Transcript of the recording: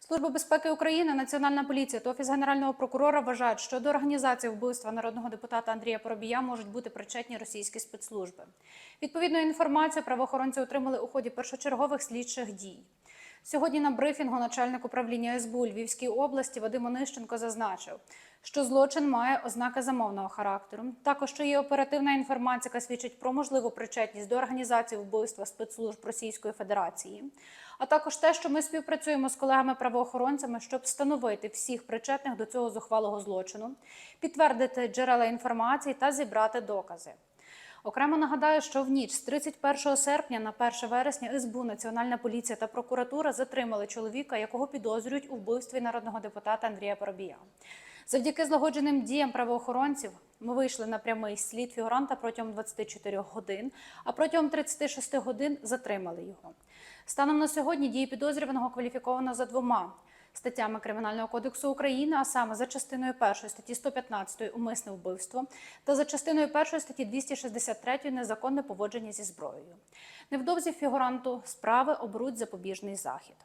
Служба безпеки України, Національна поліція та офіс генерального прокурора вважають, що до організації вбивства народного депутата Андрія Поробія можуть бути причетні російські спецслужби. Відповідну інформацію правоохоронці отримали у ході першочергових слідчих дій. Сьогодні на брифінгу начальник управління СБУ Львівській області Вадим Онищенко зазначив, що злочин має ознаки замовного характеру. Також що є оперативна інформація, яка свідчить про можливу причетність до організації вбивства спецслужб Російської Федерації, а також те, що ми співпрацюємо з колегами-правоохоронцями, щоб встановити всіх причетних до цього зухвалого злочину, підтвердити джерела інформації та зібрати докази. Окремо нагадаю, що в ніч з 31 серпня на 1 вересня СБУ, Національна поліція та прокуратура затримали чоловіка, якого підозрюють у вбивстві народного депутата Андрія Поробія. Завдяки злагодженим діям правоохоронців ми вийшли на прямий слід фігуранта протягом 24 годин, а протягом 36 годин затримали його. Станом на сьогодні дії підозрюваного кваліфіковано за двома статтями Кримінального кодексу України, а саме за частиною 1 статті 115 умисне вбивство та за частиною 1 статті 263 незаконне поводження зі зброєю. Невдовзі фігуранту справи оберуть запобіжний захід.